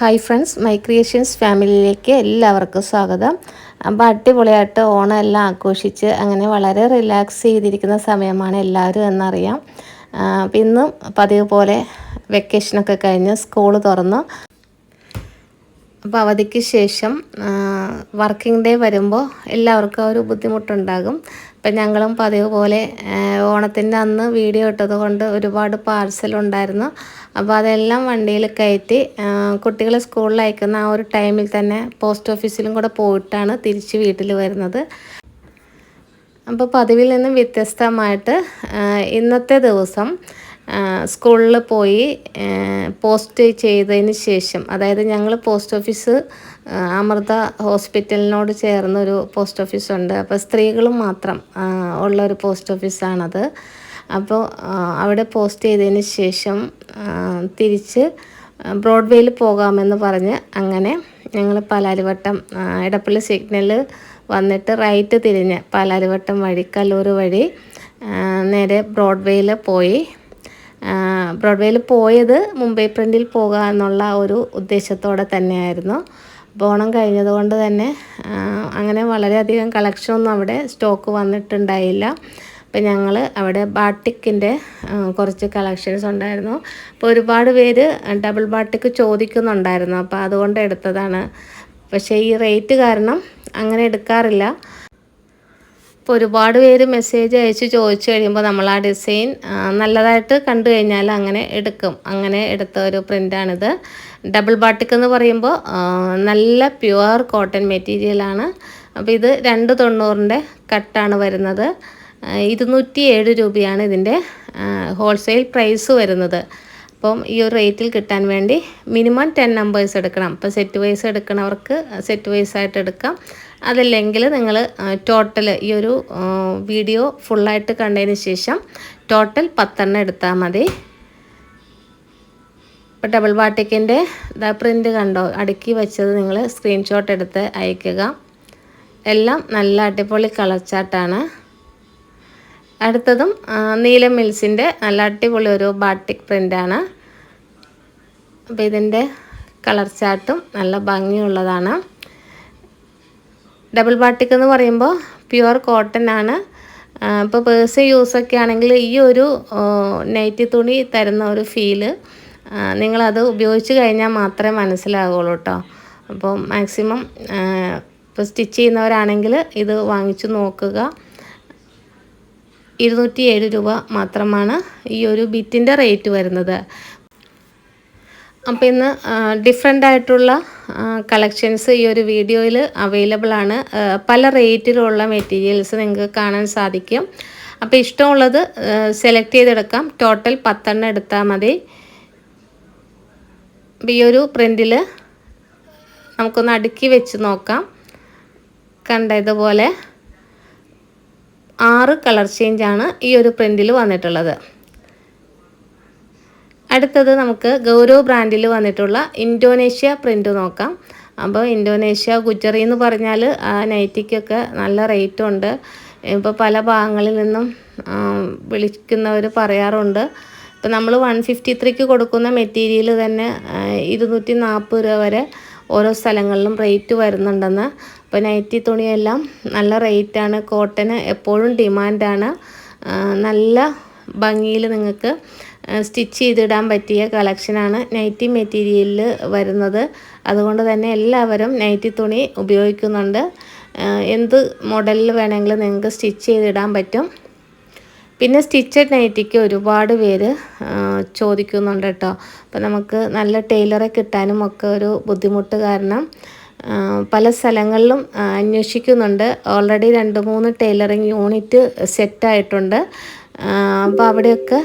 Hi friends my creations ഫാമിലിയിലേക്ക് എല്ലാവർക്കും സ്വാഗതം. അപ്പോൾ അടിപൊളിയായിട്ട് ഓണം എല്ലാം ആഘോഷിച്ച് അങ്ങനെ വളരെ റിലാക്സ് ചെയ്തിരിക്കുന്ന സമയമാണ് എല്ലാവരും എന്നറിയാം. അപ്പം ഇന്നും പതിവ് പോലെ വെക്കേഷനൊക്കെ കഴിഞ്ഞ് സ്കൂൾ തുറന്നു. അപ്പോൾ അവധിക്ക് ശേഷം വർക്കിംഗ് ഡേ വരുമ്പോൾ എല്ലാവർക്കും ഒരു ബുദ്ധിമുട്ടുണ്ടാകും. അപ്പം ഞങ്ങളും പതിവ് പോലെ ഓണത്തിന്റെ അന്ന് വീഡിയോ ഇട്ടത് കൊണ്ട് ഒരുപാട് പാർസൽ ഉണ്ടായിരുന്നു. അപ്പോൾ അതെല്ലാം വണ്ടിയിൽ കയറ്റി കുട്ടികളെ സ്കൂളിൽ അയക്കുന്ന ആ ഒരു ടൈമിൽ തന്നെ പോസ്റ്റ് ഓഫീസിലും കൂടെ പോയിട്ടാണ് തിരിച്ച് വീട്ടിൽ വരുന്നത്. അപ്പോൾ പതിവിൽ നിന്നും വ്യത്യസ്തമായിട്ട് ഇന്നത്തെ ദിവസം സ്കൂളിൽ പോയി പോസ്റ്റ് ചെയ്തതിന് ശേഷം അതായത് ഞങ്ങൾ പോസ്റ്റ് ഓഫീസ് അമൃത ഹോസ്പിറ്റലിനോട് ചേർന്നൊരു പോസ്റ്റ് ഓഫീസുണ്ട്. അപ്പോൾ സ്ത്രീകൾ മാത്രം ഉള്ള ഒരു പോസ്റ്റ് ഓഫീസാണത്. അപ്പോൾ അവിടെ പോസ്റ്റ് ചെയ്തതിന് ശേഷം തിരിച്ച് ബ്രോഡ്വേയിൽ പോകാമെന്ന് പറഞ്ഞ് അങ്ങനെ ഞങ്ങൾ പാലാരിവട്ടം ഇടപ്പള്ളി സിഗ്നൽ വന്നിട്ട് റൈറ്റ് തിരിഞ്ഞ് പാലാരിവട്ടം വഴി കല്ലൂർ വഴി നേരെ ബ്രോഡ്വേയിൽ പോയി. ബ്രോഡ്വേയിൽ പോയത് മുംബൈ പ്രിന്റിൽ പോകുക എന്നുള്ള ഒരു ഉദ്ദേശത്തോടെ തന്നെയായിരുന്നു. ബോണം കഴിഞ്ഞതുകൊണ്ട് തന്നെ അങ്ങനെ വളരെയധികം കളക്ഷനൊന്നും അവിടെ സ്റ്റോക്ക് വന്നിട്ടുണ്ടായില്ല. അപ്പം ഞങ്ങൾ അവിടെ ബാട്ടിക്കിന്റെ കുറച്ച് കളക്ഷൻസ് ഉണ്ടായിരുന്നു. അപ്പോൾ ഒരുപാട് പേര് ഡബിൾ ബാട്ടിക്ക് ചോദിക്കുന്നുണ്ടായിരുന്നു. അപ്പോൾ അതുകൊണ്ട് എടുത്തതാണ്. പക്ഷേ ഈ റേറ്റ് കാരണം അങ്ങനെ എടുക്കാറില്ല. അപ്പോൾ ഒരുപാട് പേര് മെസ്സേജ് അയച്ച് ചോദിച്ചു കഴിയുമ്പോൾ നമ്മൾ ആ ഡിസൈൻ നല്ലതായിട്ട് കണ്ടു കഴിഞ്ഞാൽ അങ്ങനെ എടുക്കും. അങ്ങനെ എടുത്ത ഒരു പ്രിന്റാണിത് ഡബിൾ ബാട്ടിക് എന്ന് പറയുമ്പോൾ നല്ല പ്യുവർ കോട്ടൺ മെറ്റീരിയലാണ് അപ്പോൾ ഇത് രണ്ട് തൊണ്ണൂറിന്റെ കട്ടാണ് വരുന്നത്. ഇരുന്നൂറ്റി ഏഴ് രൂപയാണ് ഇതിന്റെ ഹോൾസെയിൽ പ്രൈസ് വരുന്നത്. അപ്പം ഈ ഒരു റേറ്റിൽ കിട്ടാൻ വേണ്ടി മിനിമം ടെൻ നമ്പേഴ്സ് എടുക്കണം. അപ്പോൾ സെറ്റ് വൈസ് എടുക്കണവർക്ക് സെറ്റ് വൈസ് ആയിട്ട് എടുക്കാം. അതല്ലെങ്കിൽ നിങ്ങൾ ടോട്ടൽ ഈ ഒരു വീഡിയോ ഫുള്ളായിട്ട് കണ്ടതിന് ശേഷം ടോട്ടൽ പത്തെണ്ണം എടുത്താൽ മതി. ഇപ്പോൾ ഡബിൾ ബാട്ടിക്കിന്റെ പ്രിന്റ് കണ്ടോ? അടുക്കി വെച്ചത് നിങ്ങൾ സ്ക്രീൻഷോട്ട് എടുത്ത് അയക്കുക. എല്ലാം നല്ല അടിപൊളി കളർ ചാർട്ടാണ് അടുത്തതും നീല മിൽസിന്റെ നല്ല അടിപൊളി ഒരു ബാട്ടിക് പ്രിന്റാണ് അപ്പോൾ ഇതിന്റെ കളർ ചാർട്ടും നല്ല ഭംഗിയുള്ളതാണ്. ഡബിൾ ബാട്ടിക് എന്ന് പറയുമ്പോൾ പ്യുവർ കോട്ടൺ ആണ്. ഇപ്പോൾ പേഴ്സ് യൂസൊക്കെ ആണെങ്കിൽ ഈ ഒരു നൈറ്റി തുണി തരുന്ന ഒരു ഫീൽ നിങ്ങളത് ഉപയോഗിച്ച് കഴിഞ്ഞാൽ മാത്രമേ മനസ്സിലാകുള്ളൂ കേട്ടോ അപ്പോൾ മാക്സിമം ഇപ്പോൾ സ്റ്റിച്ച് ചെയ്യുന്നവരാണെങ്കിൽ ഇത് വാങ്ങിച്ചു നോക്കുക. ഇരുന്നൂറ്റി ഏഴ് രൂപ മാത്രമാണ് ഈ ഒരു ബിറ്റിന്റെ റേറ്റ് വരുന്നത്. അപ്പോൾ ഇന്ന് ഡിഫറെന്റ് ആയിട്ടുള്ള കളക്ഷൻസ് ഈ ഒരു വീഡിയോയിൽ അവൈലബിൾ ആണ്. പല റേറ്റിലുള്ള മെറ്റീരിയൽസ് നിങ്ങൾക്ക് കാണാൻ സാധിക്കും. അപ്പോൾ ഇഷ്ടമുള്ളത് സെലക്ട് ചെയ്തെടുക്കാം. ടോട്ടൽ പത്തെണ്ണം എടുത്താൽ മതി. ഈ ഒരു പ്രിന്റിൽ നമുക്കൊന്ന് അടുക്കി വെച്ച് നോക്കാം. കണ്ട ഇതുപോലെ? ആറ് കളർ ചേഞ്ചാണ് ഈ ഒരു പ്രിന്റിൽ വന്നിട്ടുള്ളത്. അടുത്തത് നമുക്ക് ഗൗരവ് ബ്രാൻഡിൽ വന്നിട്ടുള്ള ഇൻഡോനേഷ്യ പ്രിന്റ് നോക്കാം. അപ്പോൾ ഇൻഡോനേഷ്യ ഗുജറി എന്ന് പറഞ്ഞാൽ ആ നൈറ്റിക്കൊക്കെ നല്ല റേറ്റ് ഉണ്ട്. ഇപ്പോൾ പല ഭാഗങ്ങളിൽ നിന്നും വിളിക്കുന്നവർ പറയാറുണ്ട്. ഇപ്പോൾ നമ്മൾ വൺ ഫിഫ്റ്റി ത്രീക്ക് കൊടുക്കുന്ന മെറ്റീരിയൽ തന്നെ ഇരുന്നൂറ്റി നാൽപ്പത് രൂപ വരെ ഓരോ സ്ഥലങ്ങളിലും റേറ്റ് വരുന്നുണ്ടെന്ന്. അപ്പോൾ നൈറ്റി തുണിയെല്ലാം നല്ല റേറ്റാണ് കോട്ടന് എപ്പോഴും ഡിമാൻഡാണ് നല്ല ഭംഗിയിൽ നിങ്ങൾക്ക് സ്റ്റിച്ച് ചെയ്തിടാൻ പറ്റിയ കളക്ഷനാണ് നൈറ്റി മെറ്റീരിയലിൽ വരുന്നത്. അതുകൊണ്ട് തന്നെ എല്ലാവരും നൈറ്റി തുണി ഉപയോഗിക്കുന്നുണ്ട്. എന്ത് മോഡലിൽ വേണമെങ്കിലും നിങ്ങൾക്ക് സ്റ്റിച്ച് ചെയ്തിടാൻ പറ്റും. പിന്നെ സ്റ്റിച്ചഡ് നൈറ്റിക്ക് ഒരുപാട് പേര് ചോദിക്കുന്നുണ്ട് കേട്ടോ. അപ്പോൾ നമുക്ക് നല്ല ടൈലറെ കിട്ടാനും ഒക്കെ ഒരു ബുദ്ധിമുട്ട് കാരണം പല സ്ഥലങ്ങളിലും അന്വേഷിക്കുന്നുണ്ട്. ഓൾറെഡി രണ്ട് മൂന്ന് ടൈലറിങ് യൂണിറ്റ് സെറ്റായിട്ടുണ്ട് അപ്പോൾ അവിടെയൊക്കെ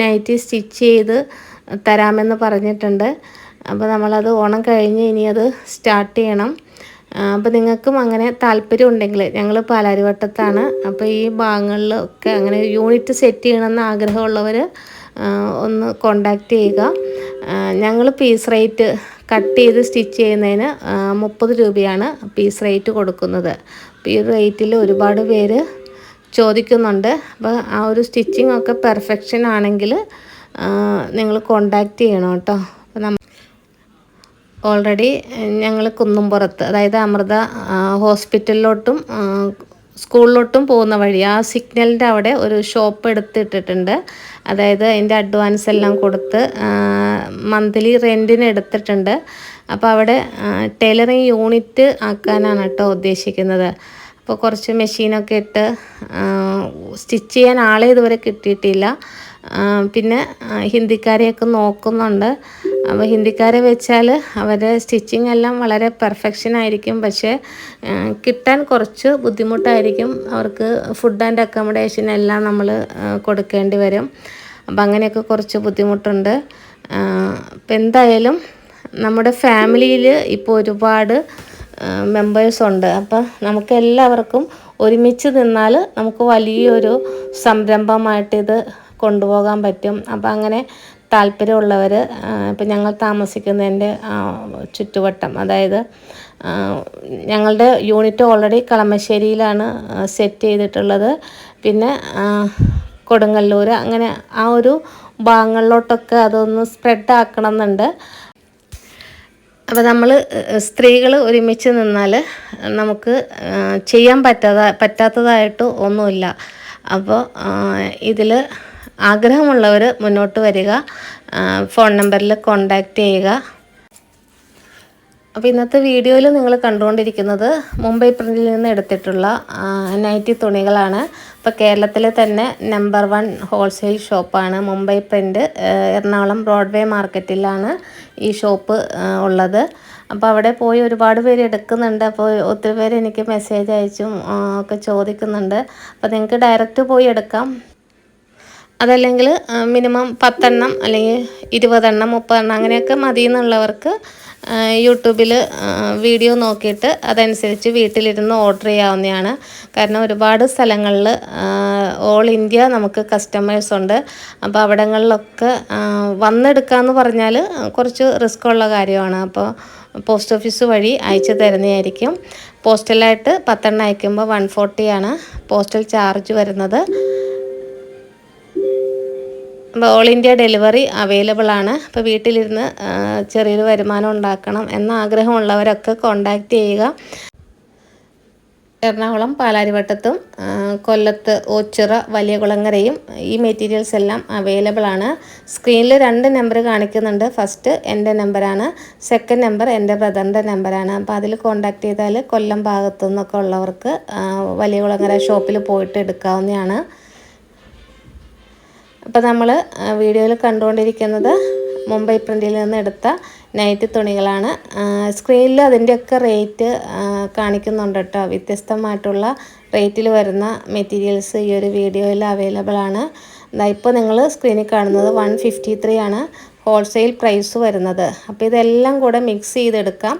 നൈറ്റി സ്റ്റിച്ച് ചെയ്ത് തരാമെന്ന് പറഞ്ഞിട്ടുണ്ട്. അപ്പോൾ നമ്മളത് ഓണം കഴിഞ്ഞ് ഇനി അത് സ്റ്റാർട്ട് ചെയ്യണം. അപ്പോൾ നിങ്ങൾക്കും അങ്ങനെ താല്പര്യം ഉണ്ടെങ്കിൽ ഞങ്ങൾ പാലാരിവട്ടത്താണ്. അപ്പോൾ ഈ ഭാഗങ്ങളിലൊക്കെ അങ്ങനെ യൂണിറ്റ് സെറ്റ് ചെയ്യണമെന്ന് ആഗ്രഹമുള്ളവർ ഒന്ന് കോണ്ടാക്റ്റ് ചെയ്യുക. ഞങ്ങൾ പീസ് റേറ്റ് കട്ട് ചെയ്ത് സ്റ്റിച്ച് ചെയ്യുന്നതിന് മുപ്പത് രൂപയാണ് പീസ് റേറ്റ് കൊടുക്കുന്നത്. ഈ റേറ്റിൽ ഒരുപാട് പേര് ചോദിക്കുന്നുണ്ട്. അപ്പോൾ ആ ഒരു സ്റ്റിച്ചിങ് ഒക്കെ പെർഫെക്ഷൻ ആണെങ്കിൽ നിങ്ങൾ കോണ്ടാക്റ്റ് ചെയ്യണം കേട്ടോ. അപ്പോൾ ഓൾറെഡി ഞങ്ങൾ കുന്നുംപുറത്ത് അതായത് അമൃത ഹോസ്പിറ്റലിലോട്ടും സ്കൂളിലോട്ടും പോകുന്ന വഴി ആ സിഗ്നലിന്റെ അവിടെ ഒരു ഷോപ്പ് എടുത്തിട്ടിട്ടുണ്ട്. അതായത് അതിന്റെ അഡ്വാൻസ് എല്ലാം കൊടുത്ത് മന്ത്ലി റെന്റിന് എടുത്തിട്ടുണ്ട്. അപ്പോൾ അവിടെ ടൈലറിങ് യൂണിറ്റ് ആക്കാനാണ് കേട്ടോ ഉദ്ദേശിക്കുന്നത്. അപ്പോൾ കുറച്ച് മെഷീനൊക്കെ ഇട്ട് സ്റ്റിച്ച് ചെയ്യാൻ ആളെ ഇതുവരെ കിട്ടിയിട്ടില്ല. പിന്നെ ഹിന്ദിക്കാരെയൊക്കെ നോക്കുന്നുണ്ട്. അപ്പോൾ ഹിന്ദിക്കാരെ വെച്ചാൽ അവരുടെ സ്റ്റിച്ചിങ് എല്ലാം വളരെ പെർഫെക്ഷൻ ആയിരിക്കും. പക്ഷേ കിട്ടാൻ കുറച്ച് ബുദ്ധിമുട്ടായിരിക്കും. അവർക്ക് ഫുഡ് ആൻഡ് അക്കോമഡേഷൻ എല്ലാം നമ്മൾ കൊടുക്കേണ്ടി വരും. അപ്പം അങ്ങനെയൊക്കെ കുറച്ച് ബുദ്ധിമുട്ടുണ്ട്. അപ്പം എന്തായാലും നമ്മുടെ ഫാമിലിയിൽ ഇപ്പോൾ ഒരുപാട് മെമ്പേഴ്സ് ഉണ്ട്. അപ്പം നമുക്ക് എല്ലാവർക്കും ഒരുമിച്ച് നിന്നാൽ നമുക്ക് വലിയൊരു സംരംഭമായിട്ട് ഇത് കൊണ്ടുപോകാൻ പറ്റും. അപ്പം അങ്ങനെ താല്പര്യമുള്ളവർ ഇപ്പം ഞങ്ങൾ താമസിക്കുന്നതിന്റെ ചുറ്റുവട്ടം അതായത് ഞങ്ങളുടെ യൂണിറ്റ് ഓൾറെഡി കളമശ്ശേരിയിലാണ് സെറ്റ് ചെയ്തിട്ടുള്ളത്. പിന്നെ കൊടുങ്ങല്ലൂർ അങ്ങനെ ആ ഒരു ഭാഗങ്ങളിലോട്ടൊക്കെ അതൊന്ന് സ്പ്രെഡ് ആക്കണം എന്നുണ്ട് അപ്പോൾ നമ്മൾ സ്ത്രീകൾ ഒരുമിച്ച് നിന്നാൽ നമുക്ക് ചെയ്യാൻ പറ്റാതെ പറ്റാത്തതായിട്ട് ഒന്നുമില്ല. അപ്പോൾ ഇതിൽ ആഗ്രഹമുള്ളവർ മുന്നോട്ട് വരിക. ഫോൺ നമ്പറിൽ കോണ്ടാക്റ്റ് ചെയ്യുക. അപ്പോൾ ഇന്നത്തെ വീഡിയോയിൽ നിങ്ങൾ കണ്ടുകൊണ്ടിരിക്കുന്നത് മുംബൈ പ്രിന്റിൽ നിന്ന് എടുത്തിട്ടുള്ള നൈറ്റി തുണികളാണ്. അപ്പോൾ കേരളത്തിലെ തന്നെ നമ്പർ വൺ ഹോൾസെയിൽ ഷോപ്പാണ് മുംബൈ പ്രിന്റ് എറണാകുളം ബ്രോഡ്വേ മാർക്കറ്റിലാണ് ഈ ഷോപ്പ് ഉള്ളത്. അപ്പോൾ അവിടെ പോയി ഒരുപാട് പേര് എടുക്കുന്നുണ്ട്. അപ്പോൾ ഒത്തിരി പേര് എനിക്ക് മെസ്സേജ് അയച്ചും ഒക്കെ ചോദിക്കുന്നുണ്ട്. അപ്പോൾ നിങ്ങൾക്ക് ഡയറക്റ്റ് പോയി എടുക്കാം. അതല്ലെങ്കിൽ മിനിമം പത്തെണ്ണം അല്ലെങ്കിൽ ഇരുപതെണ്ണം മുപ്പതെണ്ണം അങ്ങനെയൊക്കെ മതി എന്നുള്ളവർക്ക് യൂട്യൂബിൽ വീഡിയോ നോക്കിയിട്ട് അതനുസരിച്ച് വീട്ടിലിരുന്ന് ഓർഡർ ചെയ്യാവുന്നതാണ്. കാരണം ഒരുപാട് സ്ഥലങ്ങളിൽ ഓൾ ഇന്ത്യ നമുക്ക് കസ്റ്റമേഴ്സ് ഉണ്ട്. അപ്പോൾ അവിടങ്ങളിലൊക്കെ വന്നെടുക്കാമെന്ന് പറഞ്ഞാൽ കുറച്ച് റിസ്ക് ഉള്ള കാര്യമാണ്. അപ്പോൾ പോസ്റ്റ് ഓഫീസ് വഴി അയച്ചു തരുന്നതായിരിക്കും. പോസ്റ്റലായിട്ട് പത്തെണ്ണം അയക്കുമ്പോൾ വൺ ഫോർട്ടിയാണ് പോസ്റ്റൽ ചാർജ് വരുന്നത്. അപ്പോൾ ഓൾ ഇന്ത്യ ഡെലിവറി അവൈലബിൾ ആണ്. അപ്പോൾ വീട്ടിലിരുന്ന് ചെറിയൊരു വരുമാനം ഉണ്ടാക്കണം എന്ന ആഗ്രഹമുള്ളവരൊക്കെ കോണ്ടാക്റ്റ് ചെയ്യുക. എറണാകുളം പാലാരിവട്ടത്തും കൊല്ലത്ത് ഓച്ചിറ വലിയ കുളങ്ങരയും ഈ മെറ്റീരിയൽസ് എല്ലാം അവൈലബിൾ ആണ്. സ്ക്രീനിൽ രണ്ട് നമ്പർ കാണിക്കുന്നുണ്ട്. ഫസ്റ്റ് എന്റെ നമ്പറാണ് സെക്കൻഡ് നമ്പർ എന്റെ ബ്രദറിന്റെ നമ്പറാണ് അപ്പോൾ അതിൽ കോണ്ടാക്ട് ചെയ്താൽ കൊല്ലം ഭാഗത്തു നിന്നൊക്കെ ഉള്ളവർക്ക് വലിയ കുളങ്ങര ഷോപ്പിൽ പോയിട്ട് എടുക്കാവുന്നതാണ്. അപ്പോൾ നമ്മൾ വീഡിയോയിൽ കണ്ടുകൊണ്ടിരിക്കുന്നത് മുംബൈ പ്രിന്റിൽ നിന്ന് എടുത്ത നൈറ്റ് തുണികളാണ്. സ്ക്രീനിൽ അതിന്റെയൊക്കെ റേറ്റ് കാണിക്കുന്നുണ്ട് കേട്ടോ. വ്യത്യസ്തമായിട്ടുള്ള റേറ്റിൽ വരുന്ന മെറ്റീരിയൽസ് ഈ ഒരു വീഡിയോയിൽ അവൈലബിൾ ആണ്. ഇപ്പോൾ നിങ്ങൾ സ്ക്രീനിൽ കാണുന്നത് വൺ ഫിഫ്റ്റി ത്രീ ആണ് ഹോൾസെയിൽ പ്രൈസ് വരുന്നത്. അപ്പോൾ ഇതെല്ലാം കൂടെ മിക്സ് ചെയ്തെടുക്കാം.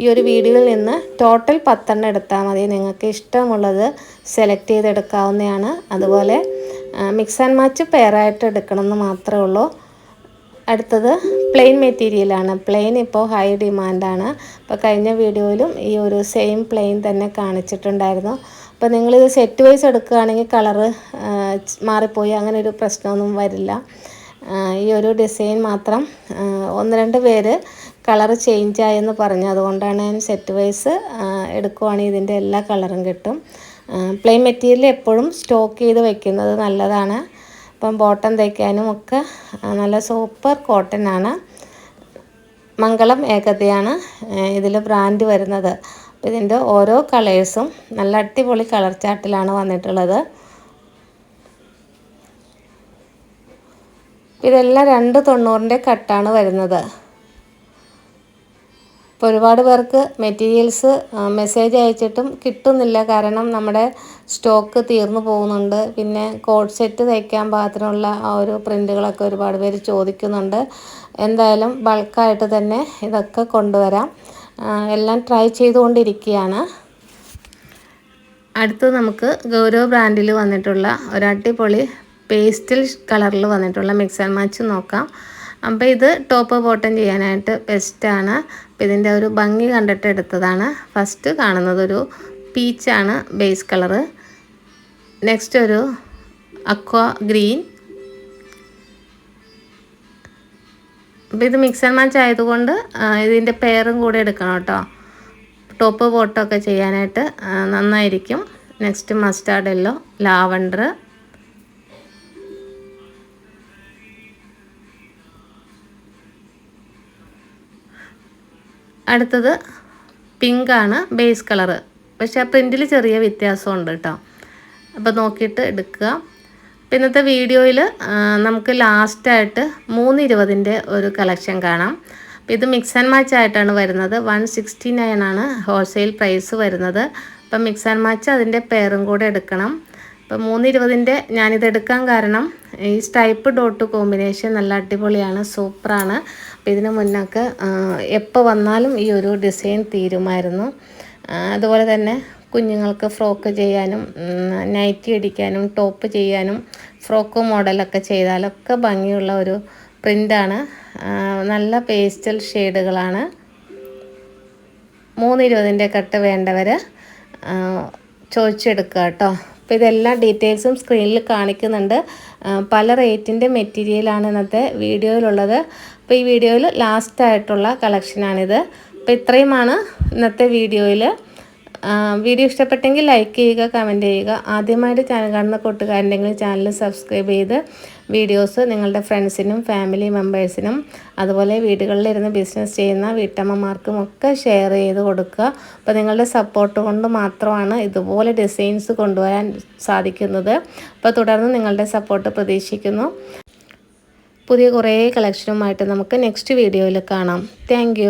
ഈ ഒരു വീഡിയോയിൽ നിന്ന് ടോട്ടൽ പത്തെണ്ണം എടുത്താൽ മതി. നിങ്ങൾക്ക് ഇഷ്ടമുള്ളത് സെലക്ട് ചെയ്തെടുക്കാവുന്നതാണ്. അതുപോലെ മിക്സ് ആൻഡ് മാച്ച് പെയറായിട്ട് എടുക്കണം എന്ന് മാത്രമേ ഉള്ളൂ. അടുത്തത് പ്ലെയിൻ മെറ്റീരിയലാണ് പ്ലെയിൻ ഇപ്പോൾ ഹൈ ഡിമാൻഡാണ് അപ്പോൾ കഴിഞ്ഞ വീഡിയോയിലും ഈ ഒരു സെയിം പ്ലെയിൻ തന്നെ കാണിച്ചിട്ടുണ്ടായിരുന്നു. അപ്പോൾ നിങ്ങളിത് സെറ്റ് വൈസ് എടുക്കുകയാണെങ്കിൽ കളറ് മാറിപ്പോയി. അങ്ങനെ ഒരു പ്രശ്നമൊന്നും വരില്ല. ഈ ഒരു ഡിസൈൻ മാത്രം ഒന്ന് രണ്ട് പേര് കളറ് ചേഞ്ച് ആയെന്ന് പറഞ്ഞു. അതുകൊണ്ടാണ് ഞാൻ സെറ്റ് വൈസ് എടുക്കുവാണെങ്കിൽ ഇതിന്റെ എല്ലാ കളറും കിട്ടും. പ്ലെയിൻ മെറ്റീരിയൽ എപ്പോഴും സ്റ്റോക്ക് ചെയ്ത് വെക്കുന്നത് നല്ലതാണ്. അപ്പം ബോട്ടം തയ്ക്കാനും ഒക്കെ നല്ല സൂപ്പർ കോട്ടൺ ആണ്. മംഗളം ഏകതയാണ് ഇതിൽ ബ്രാൻഡ് വരുന്നത്. അപ്പോൾ ഇതിന്റെ ഓരോ കളേഴ്സും നല്ല അടിപൊളി കളർ ചാട്ടിലാണ് വന്നിട്ടുള്ളത്. ഇതെല്ലാം രണ്ട് തൊണ്ണൂറിന്റെ കട്ടാണ് വരുന്നത്. ഇപ്പോൾ ഒരുപാട് പേർക്ക് മെറ്റീരിയൽസ് മെസ്സേജ് അയച്ചിട്ടും കിട്ടുന്നില്ല. കാരണം നമ്മുടെ സ്റ്റോക്ക് തീർന്നു പോകുന്നുണ്ട്. പിന്നെ കോഡ് സെറ്റ് തയ്ക്കാൻ പാകത്തിനുള്ള ആ ഒരു പ്രിന്റുകളൊക്കെ ഒരുപാട് പേര് ചോദിക്കുന്നുണ്ട്. എന്തായാലും ബൾക്കായിട്ട് തന്നെ ഇതൊക്കെ കൊണ്ടുവരാം. എല്ലാം ട്രൈ ചെയ്തുകൊണ്ടിരിക്കുകയാണ്. അടുത്ത് നമുക്ക് ഗൗരവ് ബ്രാൻഡിൽ വന്നിട്ടുള്ള ഒരു അടിപൊളി പേസ്റ്റൽ കളറിൽ വന്നിട്ടുള്ള മിക്സ് ആൻഡ് മാച്ച് നോക്കാം. അപ്പോൾ ഇത് ടോപ്പ് ബോട്ടം ചെയ്യാനായിട്ട് ബെസ്റ്റാണ് അപ്പോൾ ഇതിന്റെ ഒരു ഭംഗി കണ്ടിട്ട് എടുത്തതാണ്. ഫസ്റ്റ് കാണുന്നത് ഒരു പീച്ചാണ് ബേസ് കളറ് നെക്സ്റ്റ് ഒരു അക്വ ഗ്രീൻ അപ്പോൾ ഇത് മിക്സ് ആൻഡ് മാച്ച് ആയതുകൊണ്ട് ഇതിന്റെ പെയറും കൂടെ എടുക്കണം കേട്ടോ. ടോപ്പ് ബോട്ടമൊക്കെ ചെയ്യാനായിട്ട് നന്നായിരിക്കും. നെക്സ്റ്റ് മസ്റ്റാർഡ് എല്ലോ ലാവണ്ടർ അടുത്തത് പിങ്കാണ് ബേസ് കളറ് പക്ഷെ ആ പ്രിന്റിൽ ചെറിയ വ്യത്യാസമുണ്ട് കേട്ടോ. അപ്പോൾ നോക്കിയിട്ട് എടുക്കുക. പിന്നത്തെ വീഡിയോയിൽ നമുക്ക് ലാസ്റ്റായിട്ട് മൂന്ന് ഇരുപതിന്റെ ഒരു കളക്ഷൻ കാണാം. അപ്പോൾ ഇത് മിക്സ് ആൻഡ് മാച്ച് ആയിട്ടാണ് വരുന്നത്. വൺ സിക്സ്റ്റി നയൻ ആണ് ഹോൾസെയിൽ പ്രൈസ് വരുന്നത്. അപ്പം മിക്സ് ആൻഡ് മാച്ച് അതിന്റെ പേറും കൂടെ എടുക്കണം. അപ്പം മൂന്ന് ഇരുപതിന്റെ ഞാനിത് എടുക്കാൻ കാരണം ഈ സ്റ്റൈപ്പ് ഡോട്ട് കോമ്പിനേഷൻ നല്ല അടിപൊളിയാണ് സൂപ്പറാണ്. അപ്പം ഇതിന് മുന്നൊക്കെ എപ്പോൾ വന്നാലും ഈ ഒരു ഡിസൈൻ തീരുമായിരുന്നു. അതുപോലെ തന്നെ കുഞ്ഞുങ്ങൾക്ക് ഫ്രോക്ക് ചെയ്യാനും നൈറ്റി അടിക്കാനും ടോപ്പ് ചെയ്യാനും ഫ്രോക്ക് മോഡലൊക്കെ ചെയ്താലൊക്കെ ഭംഗിയുള്ള ഒരു പ്രിന്റാണ് നല്ല പേസ്റ്റൽ ഷെയ്ഡുകളാണ്. മൂന്ന് ഇരുപതിന്റെ കട്ട് വേണ്ടവർ ചോദിച്ചെടുക്കുക കേട്ടോ അപ്പോൾ ഇതെല്ലാ ഡീറ്റെയിൽസും സ്ക്രീനിൽ കാണിക്കുന്നുണ്ട്. പല റേറ്റിന്റെ മെറ്റീരിയലാണ് ഇന്നത്തെ വീഡിയോയിലുള്ളത്. അപ്പോൾ ഈ വീഡിയോയിൽ ലാസ്റ്റായിട്ടുള്ള കളക്ഷനാണിത്. അപ്പോൾ ഇത്രയുമാണ് ഇന്നത്തെ വീഡിയോയിൽ. വീഡിയോ ഇഷ്ടപ്പെട്ടെങ്കിൽ ലൈക്ക് ചെയ്യുക കമന്റ് ചെയ്യുക. ആദ്യമായിട്ട് ചാനൽ കാണുന്ന കൂട്ടുകാരുണ്ടെങ്കിൽ ചാനൽ സബ്സ്ക്രൈബ് ചെയ്ത് വീഡിയോസ് നിങ്ങളുടെ ഫ്രണ്ട്സിനും ഫാമിലി മെമ്പേഴ്സിനും അതുപോലെ വീടുകളിലിരുന്ന് ബിസിനസ് ചെയ്യുന്ന വീട്ടമ്മമാർക്കും ഒക്കെ ഷെയർ ചെയ്ത് കൊടുക്കുക. അപ്പോൾ നിങ്ങളുടെ സപ്പോർട്ട് കൊണ്ട് മാത്രമാണ് ഇതുപോലെ ഡിസൈൻസ് കൊണ്ടുവരാൻ സാധിക്കുന്നത്. അപ്പോൾ തുടർന്ന് നിങ്ങളുടെ സപ്പോർട്ട് പ്രതീക്ഷിക്കുന്നു. പുതിയ കുറേ കളക്ഷനുമായിട്ട് നമുക്ക് നെക്സ്റ്റ് വീഡിയോയിൽ കാണാം. താങ്ക്